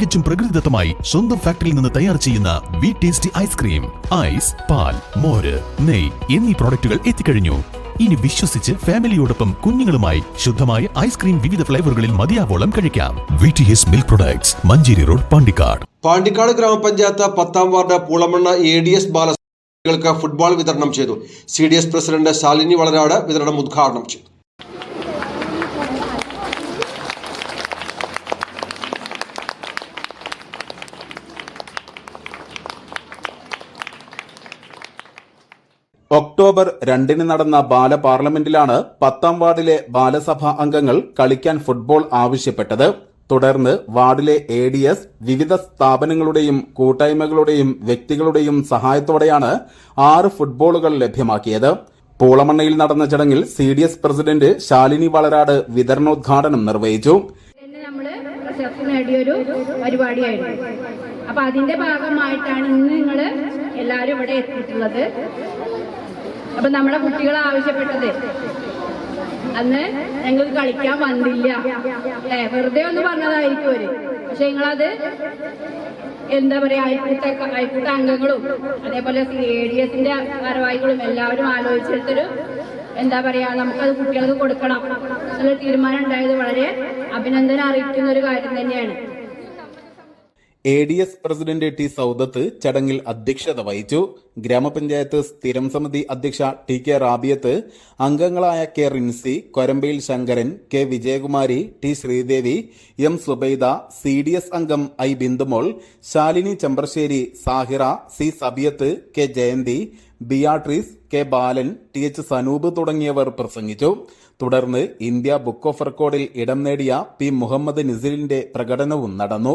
തികച്ചും പ്രകൃതിദത്തമായി സ്വന്തം ഫാക്ടറിയിൽ നിന്ന് തയ്യാർ ചെയ്യുന്ന വി ടേസ്റ്റി ഐസ്ക്രീം ഐസ് പാൽ മോര് നെയ് എന്നീ പ്രോഡക്റ്റുകൾ എത്തിക്കഴിഞ്ഞു. ഇനി വിശ്വസിച്ച് ഫാമിലിയോടൊപ്പം കുഞ്ഞുങ്ങളുമായി ശുദ്ധമായ ഐസ്ക്രീം വിവിധ ഫ്ലേവറുകളിൽ മതിയാവോളം കഴിക്കാം. V T S milk products Manjeri road Pandikkad. Pandikkad ഗ്രാമപഞ്ചായത്ത് പത്താം ward Poolamanna A D S ബാലകൾക്ക് football വിതരണം ചെയ്തു. C D S president Shalini Valarad വിതരണം ഉദ്ഘാടനം ചെയ്തു. ഒക്ടോബർ രണ്ടിന് നടന്ന ബാല പാർലമെന്റിലാണ് പത്താം വാർഡിലെ ബാലസഭാ അംഗങ്ങൾ കളിക്കാൻ ഫുട്ബോൾ ആവശ്യപ്പെട്ടത്. തുടർന്ന് വാർഡിലെ എ ഡി എസ് വിവിധ സ്ഥാപനങ്ങളുടെയും കൂട്ടായ്മകളുടെയും വ്യക്തികളുടെയും സഹായത്തോടെയാണ് ആറ് ഫുട്ബോളുകൾ ലഭ്യമാക്കിയത്. പൂളമണ്ണയിൽ നടന്ന ചടങ്ങിൽ C D S president Shalini Valarad വിതരണോദ്ഘാടനം നിർവഹിച്ചു. അപ്പൊ അതിന്റെ ഭാഗമായിട്ടാണ് ഇന്ന് നിങ്ങൾ എല്ലാവരും ഇവിടെ എത്തിയിട്ടുള്ളത്. അപ്പൊ നമ്മുടെ കുട്ടികൾ ആവശ്യപ്പെട്ടത്. അന്ന് ഞങ്ങൾക്ക് കളിക്കാൻ വന്നില്ല. അല്ലെ വെറുതെ ഒന്ന് പറഞ്ഞതായിരിക്കും അവർ. പക്ഷെ നിങ്ങളത് എന്താ പറയാ അയൽക്കൂട്ട അയൽക്കൂട്ട അംഗങ്ങളും അതേപോലെ എ ഡി എസിന്റെ ഭാരവാഹികളും എല്ലാവരും ആലോചിച്ചെടുത്തൊരു എന്താ പറയാ നമുക്കത് കുട്ടികൾക്ക് കൊടുക്കണം. എന്നുള്ള തീരുമാനം ഉണ്ടായത് വളരെ അഭിനന്ദനം അറിയിക്കുന്ന ഒരു കാര്യം തന്നെയാണ്. A D S president T Soudath ചടങ്ങിൽ അധ്യക്ഷത വഹിച്ചു. ഗ്രാമപഞ്ചായത്ത് സ്ഥിരം സമിതി അധ്യക്ഷ ടി കെ റാബിയത്ത് അംഗങ്ങളായ K Rincy Korambayil Sankaran K Vijayakumari T Sreedevi M Subaida C D S അംഗം I Bindumol Shalini Chembrasseri Sahira C Sabiyath K Jayanthi Beatrice K Balan T H Sanoop തുടങ്ങിയവർ പ്രസംഗിച്ചു. തുടർന്ന് ഇന്ത്യ ബുക്ക് ഓഫ് റെക്കോർഡിൽ ഇടം നേടിയ P Muhammad നിസിലിന്റെ പ്രകടനവും നടന്നു.